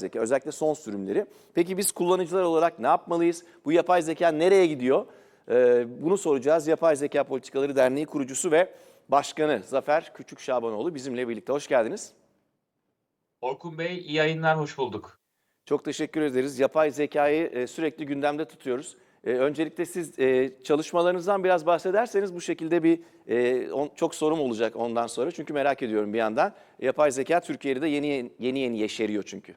zeka, özellikle son sürümleri. Peki biz kullanıcılar olarak ne yapmalıyız? Bu yapay zeka nereye gidiyor? Ee, bunu soracağız. Yapay Zeka Politikaları Derneği kurucusu ve başkanı Zafer Küçük Şabanoğlu bizimle birlikte. Hoş geldiniz. Orkun Bey iyi yayınlar, hoş bulduk. Çok teşekkür ederiz. Yapay zekayı e, sürekli gündemde tutuyoruz. E, Öncelikle siz e, çalışmalarınızdan biraz bahsederseniz bu şekilde bir e, on- çok sorum olacak ondan sonra. Çünkü merak ediyorum bir yandan. Yapay zeka Türkiye'de de yeni yeni yeni, yeni yeşeriyor çünkü.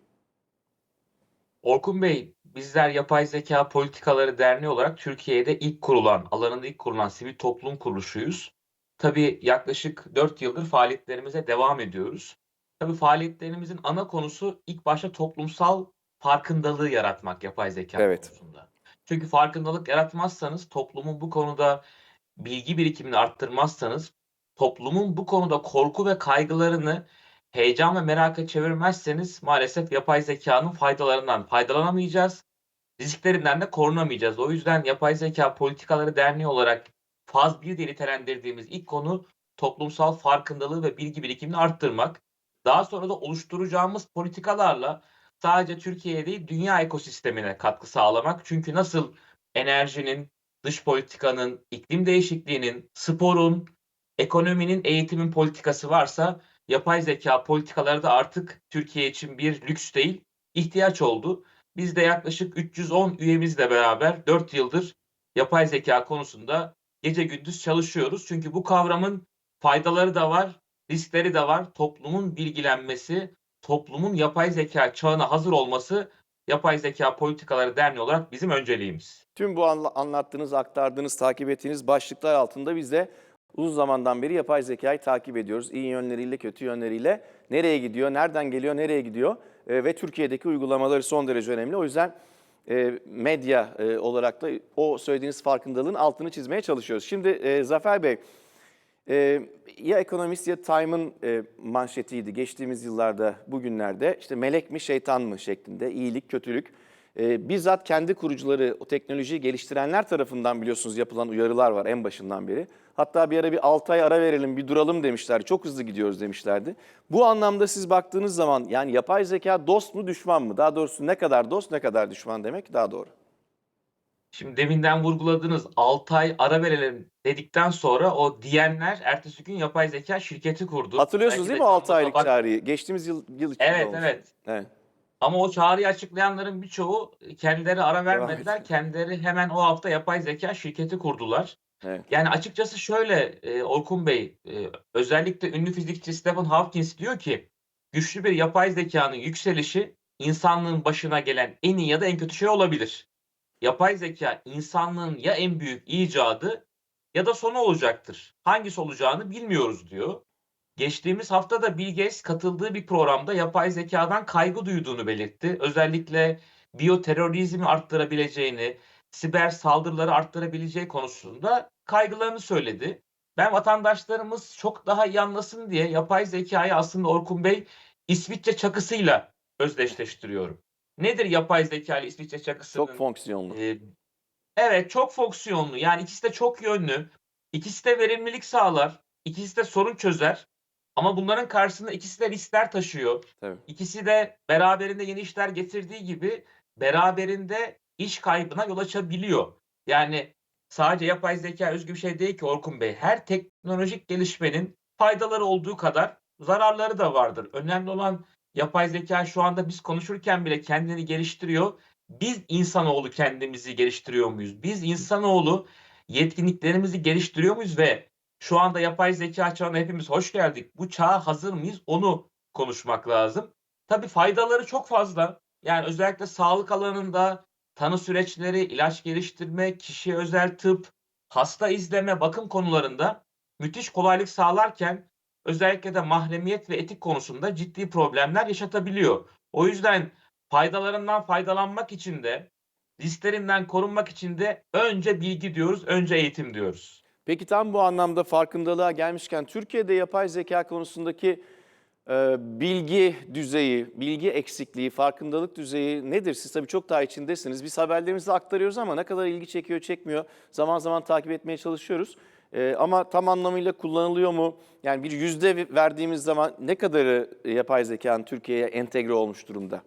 Orkun Bey, bizler Yapay Zeka Politikaları Derneği olarak Türkiye'de ilk kurulan, alanında ilk kurulan sivil toplum kuruluşuyuz. Tabii yaklaşık 4 yıldır faaliyetlerimize devam ediyoruz. Tabii faaliyetlerimizin ana konusu ilk başta toplumsal farkındalığı yaratmak yapay zeka Evet. konusunda. Çünkü farkındalık yaratmazsanız, toplumun bu konuda bilgi birikimini arttırmazsanız, toplumun bu konuda korku ve kaygılarını heyecan ve meraka çevirmezseniz maalesef yapay zekanın faydalarından faydalanamayacağız. Risklerinden de korunamayacağız. O yüzden Yapay Zeka Politikaları Derneği olarak faz 1 diye nitelendirdiğimiz ilk konu toplumsal farkındalığı ve bilgi birikimini arttırmak. Daha sonra da oluşturacağımız politikalarla sadece Türkiye'ye değil dünya ekosistemine katkı sağlamak. Çünkü nasıl enerjinin, dış politikanın, iklim değişikliğinin, sporun, ekonominin, eğitimin politikası varsa yapay zeka politikaları da artık Türkiye için bir lüks değil, ihtiyaç oldu. Biz de yaklaşık 310 üyemizle beraber 4 yıldır yapay zeka konusunda gece gündüz çalışıyoruz. Çünkü bu kavramın faydaları da var, riskleri de var. Toplumun bilgilenmesi, toplumun yapay zeka çağına hazır olması Yapay Zeka Politikaları Derneği olarak bizim önceliğimiz. Tüm bu anla- anlattığınız, aktardığınız, takip ettiğiniz başlıklar altında biz de uzun zamandan beri yapay zekayı takip ediyoruz. İyi yönleriyle, kötü yönleriyle. Nereye gidiyor, nereden geliyor, nereye gidiyor E, ve Türkiye'deki uygulamaları son derece önemli. O yüzden e, medya e, olarak da o söylediğiniz farkındalığın altını çizmeye çalışıyoruz. Şimdi e, Zafer Bey, e, ya Economist ya Time'ın e, manşetiydi geçtiğimiz yıllarda, bugünlerde işte melek mi şeytan mı şeklinde iyilik, kötülük. E, bizzat kendi kurucuları, o teknolojiyi geliştirenler tarafından biliyorsunuz yapılan uyarılar var en başından beri. Hatta bir ara bir 6 ay ara verelim, bir duralım demişlerdi. Çok hızlı gidiyoruz demişlerdi. Bu anlamda siz baktığınız zaman yani yapay zeka dost mu düşman mı? Daha doğrusu ne kadar dost ne kadar düşman demek daha doğru. Şimdi deminden vurguladığınız 6 ay ara verelim dedikten sonra o diyenler ertesi gün yapay zeka şirketi kurdu. Hatırlıyorsunuz Belki değil de mi 6 tam da aylık bak- çağrıyı? Geçtiğimiz yıl, yıl içinde Evet olmuş. evet. evet. Ama o çağrıyı açıklayanların birçoğu kendileri ara vermediler. etti. Kendileri hemen o hafta yapay zeka şirketi kurdular. Evet. Yani açıkçası şöyle e, Orkun Bey, e, özellikle ünlü fizikçi Stephen Hawking diyor ki güçlü bir yapay zekanın yükselişi insanlığın başına gelen en iyi ya da en kötü şey olabilir. Yapay zeka insanlığın ya en büyük icadı ya da sonu olacaktır. Hangisi olacağını bilmiyoruz diyor. Geçtiğimiz hafta da Bill Gates katıldığı bir programda yapay zekadan kaygı duyduğunu belirtti. Özellikle biyoterörizmi arttırabileceğini, siber saldırıları arttırabileceği konusunda kaygılarını söyledi. Ben vatandaşlarımız çok daha iyi anlasın diye yapay zekayı aslında Orkun Bey İsviçre çakısıyla özdeşleştiriyorum. Nedir yapay zeka ile İsviçre çakısının? Çok fonksiyonlu. Ee, evet çok fonksiyonlu. Yani ikisi de çok yönlü. İkisi de verimlilik sağlar. İkisi de sorun çözer. Ama bunların karşısında ikisi de riskler taşıyor. Tabii. İkisi de beraberinde yeni işler getirdiği gibi beraberinde iş kaybına yol açabiliyor. Yani sadece yapay zeka özgü bir şey değil ki Orkun Bey. Her teknolojik gelişmenin faydaları olduğu kadar zararları da vardır. Önemli olan yapay zeka şu anda biz konuşurken bile kendini geliştiriyor. Biz insanoğlu kendimizi geliştiriyor muyuz? Biz insanoğlu yetkinliklerimizi geliştiriyor muyuz ve şu anda yapay zeka çağına hepimiz hoş geldik. Bu çağa hazır mıyız? Onu konuşmak lazım. Tabii faydaları çok fazla. Yani özellikle sağlık alanında tanı süreçleri, ilaç geliştirme, kişiye özel tıp, hasta izleme, bakım konularında müthiş kolaylık sağlarken özellikle de mahremiyet ve etik konusunda ciddi problemler yaşatabiliyor. O yüzden faydalarından faydalanmak için de risklerinden korunmak için de önce bilgi diyoruz, önce eğitim diyoruz. Peki tam bu anlamda farkındalığa gelmişken Türkiye'de yapay zeka konusundaki e, bilgi düzeyi, bilgi eksikliği, farkındalık düzeyi nedir? Siz tabii çok daha içindesiniz. Biz haberlerimizi aktarıyoruz ama ne kadar ilgi çekiyor, çekmiyor. Zaman zaman takip etmeye çalışıyoruz. E, ama tam anlamıyla kullanılıyor mu? Yani bir yüzde verdiğimiz zaman ne kadarı yapay zekanın Türkiye'ye entegre olmuş durumda?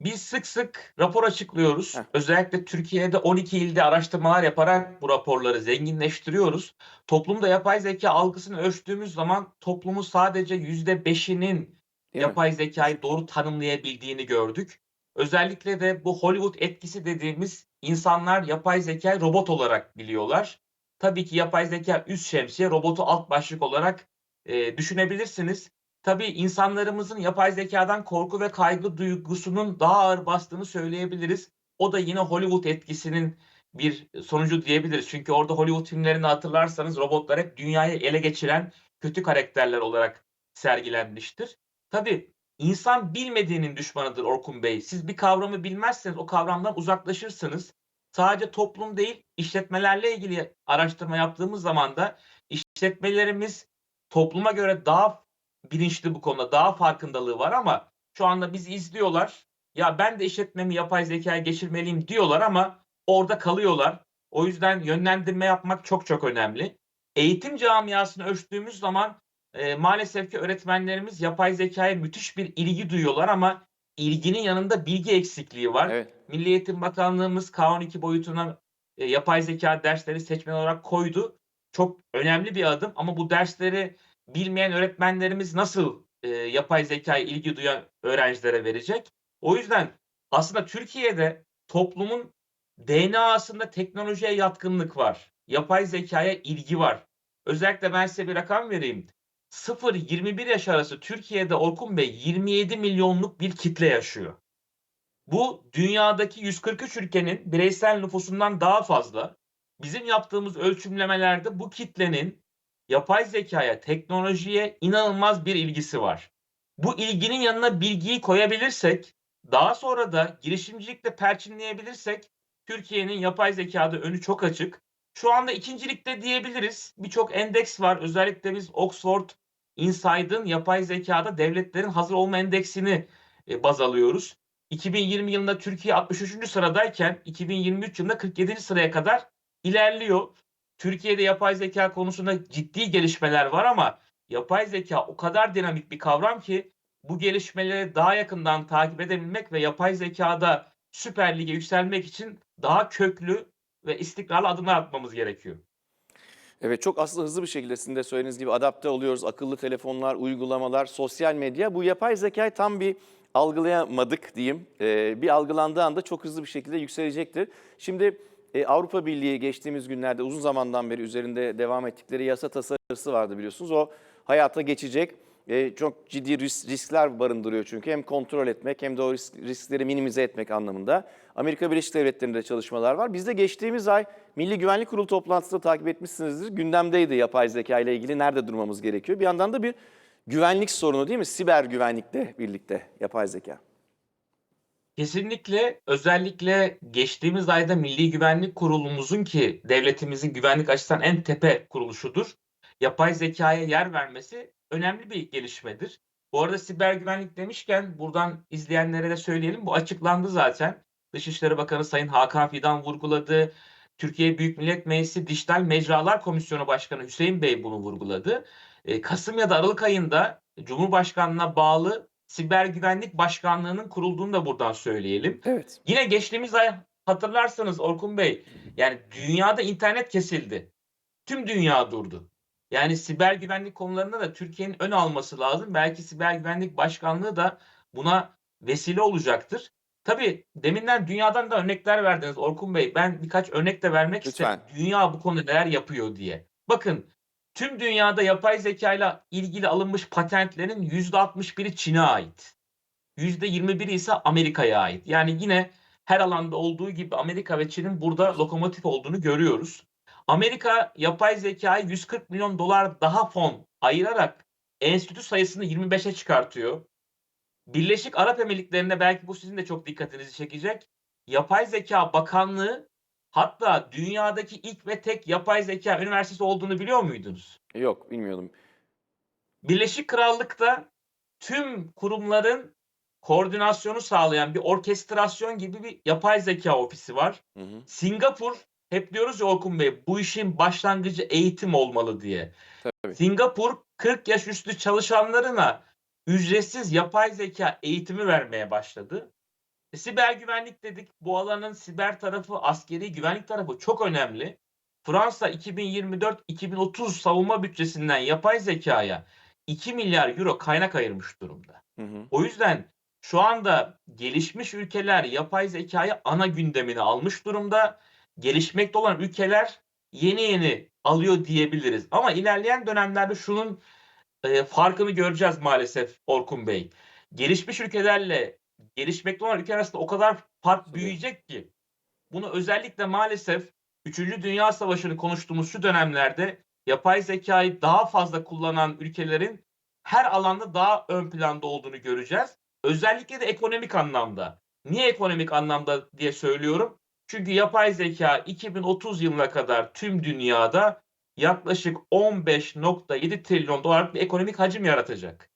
Biz sık sık rapor açıklıyoruz. Heh. Özellikle Türkiye'de 12 ilde araştırmalar yaparak bu raporları zenginleştiriyoruz. Toplumda yapay zeka algısını ölçtüğümüz zaman toplumun sadece %5'inin Değil mi? yapay zekayı doğru tanımlayabildiğini gördük. Özellikle de bu Hollywood etkisi dediğimiz insanlar yapay zekayı robot olarak biliyorlar. Tabii ki yapay zeka üst şemsiye, robotu alt başlık olarak e, düşünebilirsiniz. Tabii insanlarımızın yapay zekadan korku ve kaygı duygusunun daha ağır bastığını söyleyebiliriz. O da yine Hollywood etkisinin bir sonucu diyebiliriz. Çünkü orada Hollywood filmlerini hatırlarsanız robotlar hep dünyayı ele geçiren kötü karakterler olarak sergilenmiştir. Tabii insan bilmediğinin düşmanıdır Orkun Bey. Siz bir kavramı bilmezseniz o kavramdan uzaklaşırsınız. Sadece toplum değil, işletmelerle ilgili araştırma yaptığımız zaman da işletmelerimiz topluma göre daha bilinçli bu konuda, daha farkındalığı var ama şu anda bizi izliyorlar. Ya ben de işletmemi yapay zekaya geçirmeliyim diyorlar ama orada kalıyorlar. O yüzden yönlendirme yapmak çok çok önemli. Eğitim camiasını ölçtüğümüz zaman e, maalesef ki öğretmenlerimiz yapay zekaya müthiş bir ilgi duyuyorlar ama ilginin yanında bilgi eksikliği var. Evet. Milli Eğitim Bakanlığımız K12 boyutuna e, yapay zeka dersleri seçmen olarak koydu. Çok önemli bir adım ama bu dersleri bilmeyen öğretmenlerimiz nasıl e, yapay zekaya ilgi duyan öğrencilere verecek? O yüzden aslında Türkiye'de toplumun DNA'sında teknolojiye yatkınlık var. Yapay zekaya ilgi var. Özellikle ben size bir rakam vereyim. 0-21 yaş arası Türkiye'de Orkun Bey 27 milyonluk bir kitle yaşıyor. Bu dünyadaki 143 ülkenin bireysel nüfusundan daha fazla. Bizim yaptığımız ölçümlemelerde bu kitlenin yapay zekaya, teknolojiye inanılmaz bir ilgisi var. Bu ilginin yanına bilgiyi koyabilirsek, daha sonra da girişimcilikle perçinleyebilirsek Türkiye'nin yapay zekada önü çok açık. Şu anda ikincilikte diyebiliriz. Birçok endeks var. Özellikle biz Oxford Inside'ın yapay zekada devletlerin hazır olma endeksini e, baz alıyoruz. 2020 yılında Türkiye 63. sıradayken 2023 yılında 47. sıraya kadar ilerliyor. Türkiye'de yapay zeka konusunda ciddi gelişmeler var ama yapay zeka o kadar dinamik bir kavram ki bu gelişmeleri daha yakından takip edebilmek ve yapay zekada Süper Lig'e yükselmek için daha köklü ve istikrarlı adımlar atmamız gerekiyor. Evet çok aslında hızlı bir şekilde sizin de söylediğiniz gibi adapte oluyoruz. Akıllı telefonlar, uygulamalar, sosyal medya. Bu yapay zekayı tam bir algılayamadık diyeyim. Ee, bir algılandığı anda çok hızlı bir şekilde yükselecektir. Şimdi e, Avrupa Birliği geçtiğimiz günlerde uzun zamandan beri üzerinde devam ettikleri yasa tasarısı vardı biliyorsunuz. O hayata geçecek. E, çok ciddi ris- riskler barındırıyor çünkü. Hem kontrol etmek hem de o risk- riskleri minimize etmek anlamında. Amerika Birleşik Devletleri'nde çalışmalar var. Biz de geçtiğimiz ay Milli Güvenlik Kurulu toplantısında takip etmişsinizdir. Gündemdeydi yapay zeka ile ilgili nerede durmamız gerekiyor. Bir yandan da bir güvenlik sorunu değil mi? Siber güvenlikle birlikte yapay zeka. Kesinlikle özellikle geçtiğimiz ayda Milli Güvenlik Kurulumuzun ki devletimizin güvenlik açısından en tepe kuruluşudur. Yapay zekaya yer vermesi önemli bir gelişmedir. Bu arada siber güvenlik demişken buradan izleyenlere de söyleyelim. Bu açıklandı zaten. Dışişleri Bakanı Sayın Hakan Fidan vurguladı. Türkiye Büyük Millet Meclisi Dijital Mecralar Komisyonu Başkanı Hüseyin Bey bunu vurguladı. E, Kasım ya da Aralık ayında Cumhurbaşkanlığına bağlı Siber Güvenlik Başkanlığı'nın kurulduğunu da buradan söyleyelim. Evet. Yine geçtiğimiz ay hatırlarsanız Orkun Bey yani dünyada internet kesildi. Tüm dünya durdu. Yani siber güvenlik konularında da Türkiye'nin ön alması lazım. Belki siber güvenlik başkanlığı da buna vesile olacaktır. Tabii deminden dünyadan da örnekler verdiniz Orkun Bey. Ben birkaç örnek de vermek Lütfen. isterim. Dünya bu konuda neler yapıyor diye. Bakın tüm dünyada yapay zeka ile ilgili alınmış patentlerin %61'i Çin'e ait. %21'i ise Amerika'ya ait. Yani yine her alanda olduğu gibi Amerika ve Çin'in burada lokomotif olduğunu görüyoruz. Amerika yapay zekaya 140 milyon dolar daha fon ayırarak enstitü sayısını 25'e çıkartıyor. Birleşik Arap Emirlikleri'nde belki bu sizin de çok dikkatinizi çekecek. Yapay Zeka Bakanlığı hatta dünyadaki ilk ve tek yapay zeka üniversitesi olduğunu biliyor muydunuz? Yok bilmiyordum. Birleşik Krallık'ta tüm kurumların koordinasyonu sağlayan bir orkestrasyon gibi bir yapay zeka ofisi var. Hı hı. Singapur hep diyoruz ya Orkun Bey bu işin başlangıcı eğitim olmalı diye. Tabii. Singapur 40 yaş üstü çalışanlarına ücretsiz yapay zeka eğitimi vermeye başladı. E, siber güvenlik dedik. Bu alanın siber tarafı, askeri güvenlik tarafı çok önemli. Fransa 2024-2030 savunma bütçesinden yapay zekaya 2 milyar euro kaynak ayırmış durumda. Hı hı. O yüzden şu anda gelişmiş ülkeler yapay zekayı ana gündemine almış durumda. Gelişmekte olan ülkeler yeni yeni alıyor diyebiliriz. Ama ilerleyen dönemlerde şunun e, farkını göreceğiz maalesef Orkun Bey. Gelişmiş ülkelerle gelişmekte olan ülkeler arasında o kadar fark büyüyecek ki. Bunu özellikle maalesef 3. Dünya Savaşı'nı konuştuğumuz şu dönemlerde yapay zekayı daha fazla kullanan ülkelerin her alanda daha ön planda olduğunu göreceğiz. Özellikle de ekonomik anlamda. Niye ekonomik anlamda diye söylüyorum? Çünkü yapay zeka 2030 yılına kadar tüm dünyada yaklaşık 15.7 trilyon dolarlık bir ekonomik hacim yaratacak.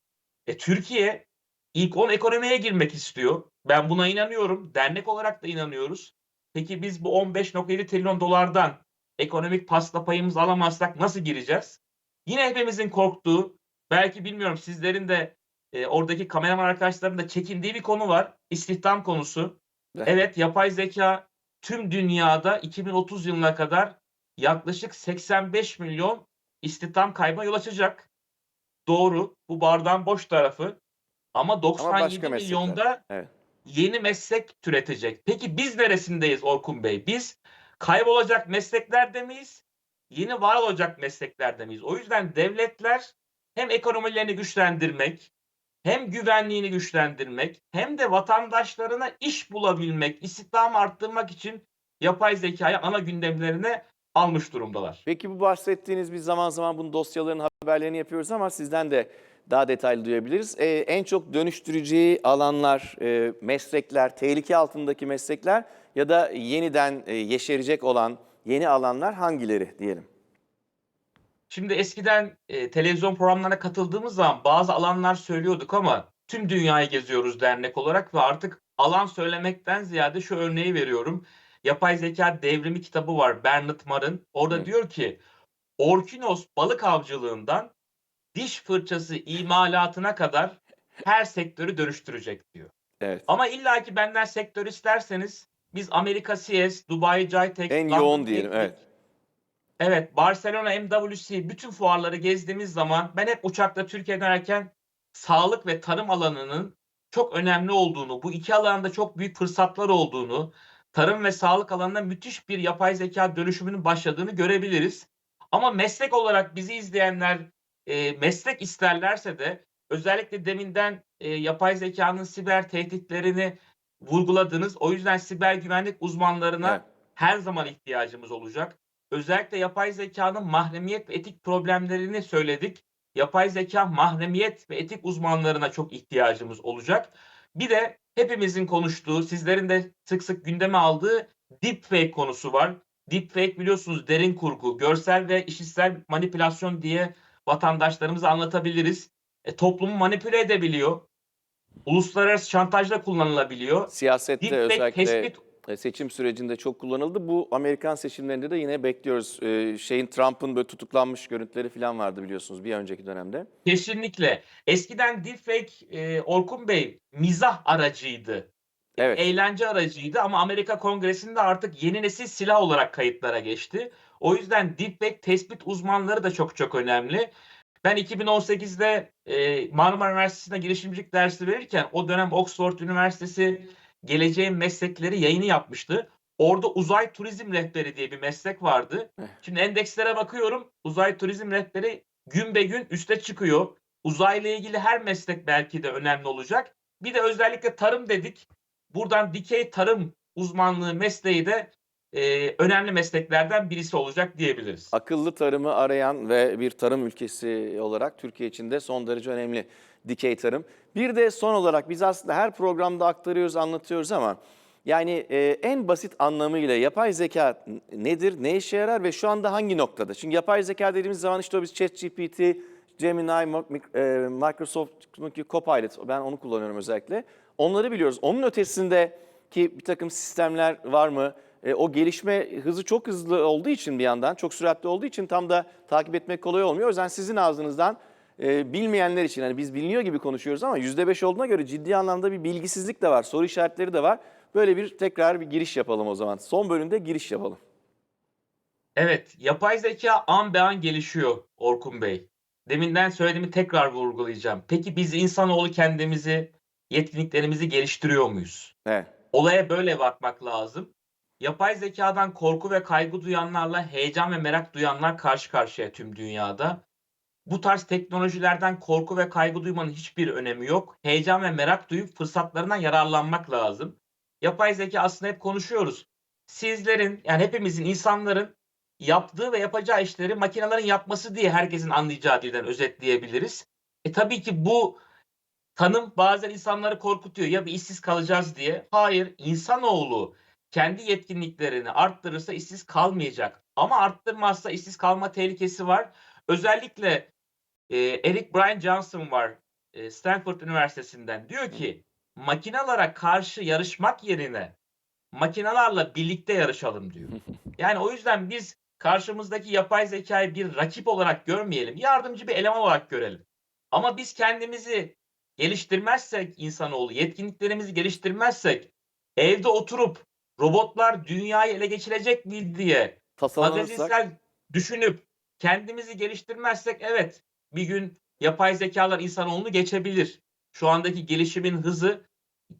E, Türkiye ilk 10 ekonomiye girmek istiyor. Ben buna inanıyorum. Dernek olarak da inanıyoruz. Peki biz bu 15.7 trilyon dolardan ekonomik pasta payımızı alamazsak nasıl gireceğiz? Yine hepimizin korktuğu, belki bilmiyorum sizlerin de e, oradaki kameraman arkadaşların da çekindiği bir konu var. İstihdam konusu. Evet. Evet yapay zeka tüm dünyada 2030 yılına kadar yaklaşık 85 milyon istihdam kaybına yol açacak. Doğru. Bu bardağın boş tarafı. Ama 97 meslekler. milyonda Evet. yeni meslek türetecek. Peki biz neresindeyiz Orkun Bey? Biz kaybolacak mesleklerde miyiz? Yeni var olacak mesleklerde miyiz? O yüzden devletler hem ekonomilerini güçlendirmek, hem güvenliğini güçlendirmek, hem de vatandaşlarına iş bulabilmek, istihdamı arttırmak için yapay zekayı ana gündemlerine almış durumdalar. Peki bu bahsettiğiniz biz zaman zaman bunun dosyaların haberlerini yapıyoruz ama sizden de daha detaylı duyabiliriz. Ee, en çok dönüştüreceği alanlar, e, meslekler, tehlike altındaki meslekler ya da yeniden e, yeşerecek olan yeni alanlar hangileri diyelim? Şimdi eskiden e, televizyon programlarına katıldığımız zaman bazı alanlar söylüyorduk ama tüm dünyayı geziyoruz dernek olarak ve artık alan söylemekten ziyade şu örneği veriyorum. Yapay Zeka Devrimi kitabı var Bernard Marr'ın. Orada Hı. diyor ki Orkinos balık avcılığından diş fırçası imalatına kadar her sektörü dönüştürecek diyor. Evet. Ama illaki benden sektör isterseniz biz Amerika CS, Dubai Jitech, En London yoğun diyelim, Teknik, evet. Evet, Barcelona MWC bütün fuarları gezdiğimiz zaman ben hep uçakta Türkiye'ye dönerken sağlık ve tarım alanının çok önemli olduğunu, bu iki alanda çok büyük fırsatlar olduğunu, tarım ve sağlık alanında müthiş bir yapay zeka dönüşümünün başladığını görebiliriz. Ama meslek olarak bizi izleyenler e, meslek isterlerse de özellikle deminden e, yapay zekanın siber tehditlerini vurguladınız. O yüzden siber güvenlik uzmanlarına Evet. her zaman ihtiyacımız olacak. Özellikle yapay zekanın mahremiyet ve etik problemlerini söyledik. Yapay zeka mahremiyet ve etik uzmanlarına çok ihtiyacımız olacak. Bir de hepimizin konuştuğu, sizlerin de sık sık gündeme aldığı deepfake konusu var. Deepfake biliyorsunuz derin kurgu, görsel ve işitsel manipülasyon diye vatandaşlarımıza anlatabiliriz. E, toplumu manipüle edebiliyor. Uluslararası şantajla kullanılabiliyor. Siyasette Deepfake özellikle tespit e, seçim sürecinde çok kullanıldı. Bu Amerikan seçimlerinde de yine bekliyoruz. Ee, şeyin Trump'ın böyle tutuklanmış görüntüleri falan vardı biliyorsunuz bir önceki dönemde. Kesinlikle. Eskiden deepfake e, Orkun Bey mizah aracıydı. Evet. Eğlence aracıydı ama Amerika Kongresi'nde artık yeni nesil silah olarak kayıtlara geçti. O yüzden deepfake tespit uzmanları da çok çok önemli. Ben 2018'de e, Marmara Üniversitesi'nde girişimcilik dersi verirken o dönem Oxford Üniversitesi Geleceğin Meslekleri yayını yapmıştı. Orada uzay turizm rehberi diye bir meslek vardı. Eh. Şimdi endekslere bakıyorum. Uzay turizm rehberi gün be gün üste çıkıyor. Uzayla ilgili her meslek belki de önemli olacak. Bir de özellikle tarım dedik. Buradan dikey tarım uzmanlığı mesleği de e, önemli mesleklerden birisi olacak diyebiliriz. Akıllı tarımı arayan ve bir tarım ülkesi olarak Türkiye için de son derece önemli dikey tarım. Bir de son olarak biz aslında her programda aktarıyoruz, anlatıyoruz ama yani e, en basit anlamıyla yapay zeka nedir, ne işe yarar ve şu anda hangi noktada? Çünkü yapay zeka dediğimiz zaman işte biz ChatGPT, Gemini, e, Microsoft'un Copilot, ben onu kullanıyorum özellikle. Onları biliyoruz. Onun ötesinde ki bir takım sistemler var mı? E, o gelişme hızı çok hızlı olduğu için bir yandan, çok süratli olduğu için tam da takip etmek kolay olmuyor. O yüzden sizin ağzınızdan e, bilmeyenler için hani biz biliniyor gibi konuşuyoruz ama %5 olduğuna göre ciddi anlamda bir bilgisizlik de var, soru işaretleri de var. Böyle bir tekrar bir giriş yapalım o zaman. Son bölümde giriş yapalım. Evet, yapay zeka an be an gelişiyor Orkun Bey. Deminden söylediğimi tekrar vurgulayacağım. Peki biz insanoğlu kendimizi, yetkinliklerimizi geliştiriyor muyuz? Evet. Olaya böyle bakmak lazım. Yapay zekadan korku ve kaygı duyanlarla heyecan ve merak duyanlar karşı karşıya tüm dünyada. Bu tarz teknolojilerden korku ve kaygı duymanın hiçbir önemi yok. Heyecan ve merak duyup fırsatlarından yararlanmak lazım. Yapay zeka aslında hep konuşuyoruz. Sizlerin yani hepimizin insanların yaptığı ve yapacağı işleri makinelerin yapması diye herkesin anlayacağı dilden özetleyebiliriz. E tabii ki bu tanım bazen insanları korkutuyor. Ya bir işsiz kalacağız diye. Hayır, insanoğlu kendi yetkinliklerini arttırırsa işsiz kalmayacak. Ama arttırmazsa işsiz kalma tehlikesi var. Özellikle e, Eric Brian Johnson var e, Stanford Üniversitesi'nden. Diyor ki makinalara karşı yarışmak yerine makinalarla birlikte yarışalım diyor. Yani o yüzden biz karşımızdaki yapay zekayı bir rakip olarak görmeyelim. Yardımcı bir eleman olarak görelim. Ama biz kendimizi geliştirmezsek insanoğlu, yetkinliklerimizi geliştirmezsek evde oturup robotlar dünyayı ele geçirecek mi diye magazinsel düşünüp kendimizi geliştirmezsek evet bir gün yapay zekalar insanoğlunu geçebilir. Şu andaki gelişimin hızı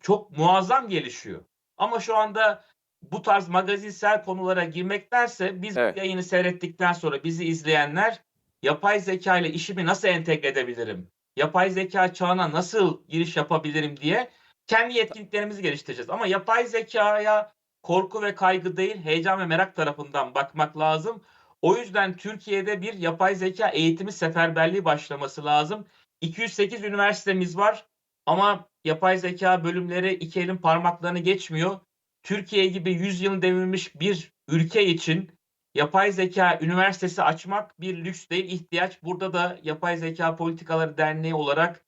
çok muazzam gelişiyor. Ama şu anda bu tarz magazinsel konulara girmektense biz Evet. yayını seyrettikten sonra bizi izleyenler yapay zeka ile işimi nasıl entegre edebilirim? Yapay zeka çağına nasıl giriş yapabilirim diye kendi yetkinliklerimizi geliştireceğiz. Ama yapay zekaya korku ve kaygı değil, heyecan ve merak tarafından bakmak lazım. O yüzden Türkiye'de bir yapay zeka eğitimi seferberliği başlaması lazım. 208 üniversitemiz var ama yapay zeka bölümleri iki elin parmaklarını geçmiyor. Türkiye gibi 100 yıl devirmiş bir ülke için yapay zeka üniversitesi açmak bir lüks değil, ihtiyaç. Burada da Yapay Zeka Politikaları Derneği olarak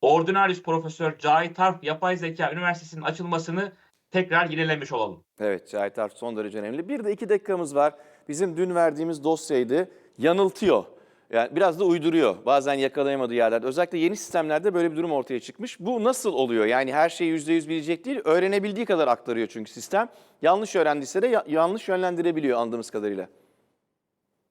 Ordinarius Profesör Cahit Tarf Yapay Zeka Üniversitesi'nin açılmasını tekrar yinelemiş olalım. Evet Cahit Arf son derece önemli. Bir de iki dakikamız var. Bizim dün verdiğimiz dosyaydı. Yanıltıyor. Yani biraz da uyduruyor. Bazen yakalayamadığı yerlerde. Özellikle yeni sistemlerde böyle bir durum ortaya çıkmış. Bu nasıl oluyor? Yani her şeyi %100 bilecek değil. Öğrenebildiği kadar aktarıyor çünkü sistem. Yanlış öğrendiyse de ya- yanlış yönlendirebiliyor anladığımız kadarıyla.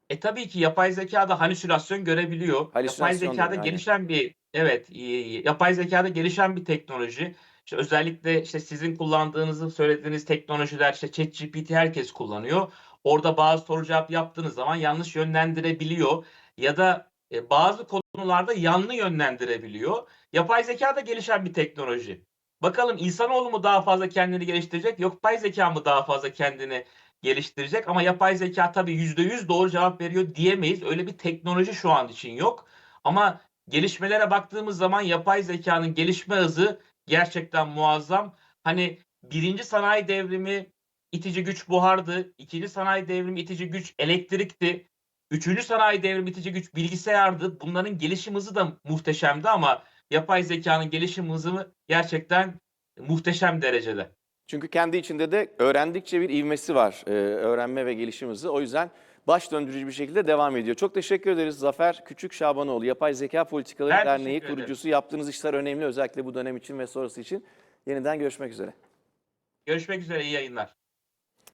E tabii ki yapay zeka da halüsinasyon görebiliyor. Yapay Halüsinasyon zekada diyor, aynen. gelişen bir evet, e, yapay zekada gelişen bir teknoloji. İşte özellikle işte sizin kullandığınızı söylediğiniz teknolojiler işte ChatGPT herkes kullanıyor. Orada bazı soru cevap yaptığınız zaman yanlış yönlendirebiliyor ya da e, bazı konularda yanlı yönlendirebiliyor. Yapay zeka da gelişen bir teknoloji. Bakalım insanoğlu mu daha fazla kendini geliştirecek, yapay zeka mı daha fazla kendini geliştirecek? Ama yapay zeka tabii %100 doğru cevap veriyor diyemeyiz. Öyle bir teknoloji şu an için yok. Ama gelişmelere baktığımız zaman yapay zekanın gelişme hızı gerçekten muazzam. Hani birinci sanayi devrimi itici güç buhardı. ikinci sanayi devrimi itici güç elektrikti. Üçüncü sanayi devrimi itici güç bilgisayardı. Bunların gelişim hızı da muhteşemdi ama yapay zekanın gelişim hızı gerçekten muhteşem derecede. Çünkü kendi içinde de öğrendikçe bir ivmesi var. Ee, öğrenme ve gelişim hızı. O yüzden baş döndürücü bir şekilde devam ediyor. Çok teşekkür ederiz Zafer Küçük Şabanoğlu. Yapay Zeka Politikaları Ben Derneği kurucusu. Yaptığınız işler önemli özellikle bu dönem için ve sonrası için. Yeniden görüşmek üzere. Görüşmek üzere iyi yayınlar.